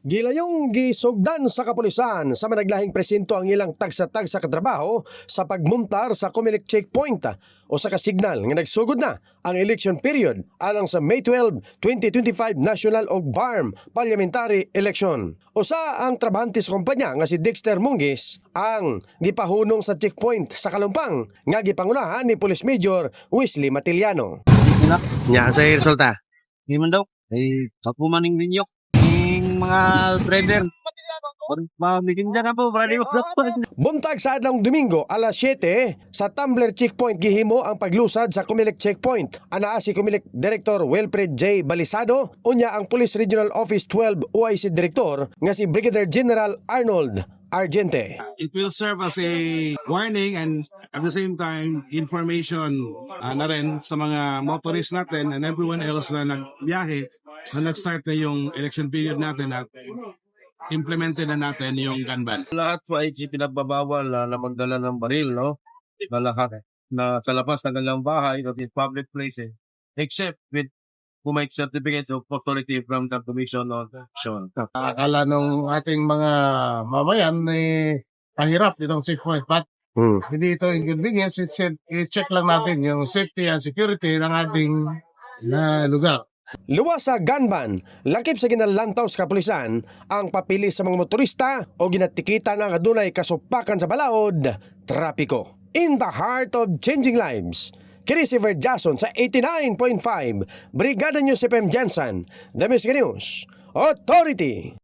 Gilayong gisugdan sa kapulisan sa managlahing presinto ang ilang tagsa-tag sa katrabaho sa pagmuntar sa Comelec checkpoint o sa kasignal nga nagsugod na ang election period alang sa May 12, 2025 national o BARM parliamentary election. Usa ang trabahante sa kumpanya nga si Dexter Mungis ang gipahunong sa checkpoint sa Kalumpang nga gipangunahan ni Police Major Wesley Matiliano. Nya sa resulta. di man daw. Ay, ako maning ninyo. Mga trader. Mabigyan dyan na po, mo Buntag sa adlang Domingo alas 7 sa Tumbler Checkpoint gihimo ang paglusad sa Comelec Checkpoint. Anaa si Comelec Director Wilfred J. Balisado unya ang Police Regional Office 12 OIC Director nga si Brigadier General Arnold Argente. it will serve as a warning and at the same time information ah, na rin sa mga motorists natin and everyone else na nagbiyahe na nag-start na yung election period natin at implemented na natin yung gun ban. Lahat po ay pinagbabawal na, na magdala ng baril, no? Na lahat. Na sa labas ng kanilang bahay, no, in public places. Except with who might certificates of authority from the Commission on Action. akala nung ating mga mamayan eh pahirap itong checkpoint but Hmm. hindi ito inconvenience it's i-check lang natin yung safety and security ng ating na lugar. Luwas sa gunban, lakip sa ginalantaw sa kapulisan ang papili sa mga motorista o ginatikita ng adunay kasupakan sa balaod, trapiko. In the heart of changing lives, kini si Ver Jason sa 89.5, Brigada News FM Jansan, The Miss News, Authority.